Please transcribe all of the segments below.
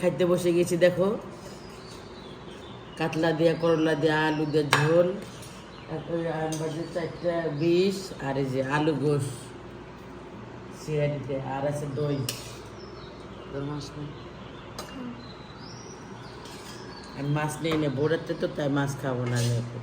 খাইতে বসে গেছি দেখো। কাতলা দিয়া করলা দিয়া আলু দিয়ে ঝোল তারপরে চারটা বিষ আর এই যে আলু গোস সিরাটিতে আর আছে দই। তোর মাছ নেই? না বোড়াতে তো তাই মাছ খাব না এখন।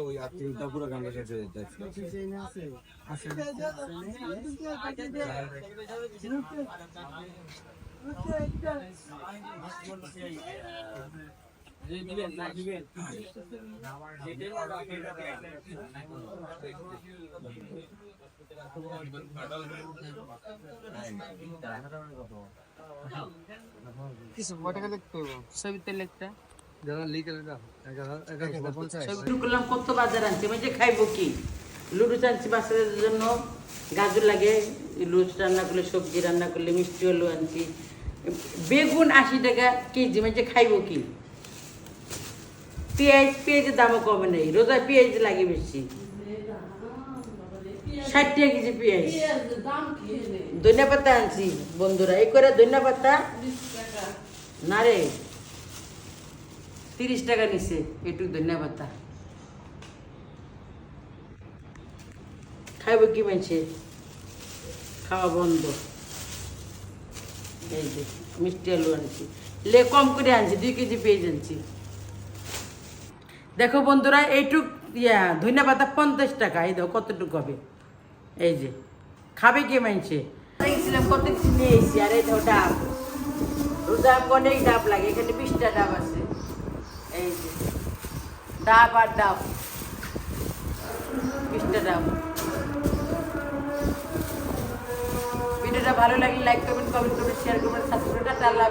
ওই আর তিনটা পুরো গান শেষ হয়ে যাচ্ছে কটাকা লিখতে হবে ছবিতে লেখটা করলাম কত বাজার আনছি? আমি খাইবো কি? লুডু আনছি বাচ্চাদের জন্য। গাজর লাগে লুচ রান্না করলে সবজি রান্না করলে মিষ্টি আলু আনছি। বেগুন আশি টাকা কেজি মানে খাইবো কি? পেঁয়াজ পেঁয়াজের দামও কমে নেই। রোজা পেঁয়াজ লাগে বেশি। ষাট টাকা কেজি পেঁয়াজ। ধনিয়া পাতা আনছি বন্ধুরা। এই করে ধনিয়া পাতা? না রে। তিরিশ টাকা নিছে এটুক ধনিয়া পাতা খাইব কি মানছে খাওয়া বন্ধ। এই যে, মিষ্টি আলু আনছি। লে কম করে আনছি, দুই কেজি পেঁয়াজ আনছি। দেখো বন্ধুরা, এইটুক, ইয়া ধনিয়া পাতা পঞ্চাশ টাকা। এই দেখো কতটুকু হবে। এই যে, খাবে কে মানছে কত কিছু নিয়ে এসেছি, আর এই দেখো ডাব। রোজা অনেক ডাব লাগে, এখানে বিশটা ডাব আছে। ডাব আর ভিডিওটা ভালো লাগলে লাইক করবেন কমেন্ট করবেন শেয়ার করবেন সাবস্ক্রাইব করবেন আল্লাহ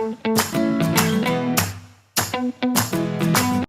Thank you.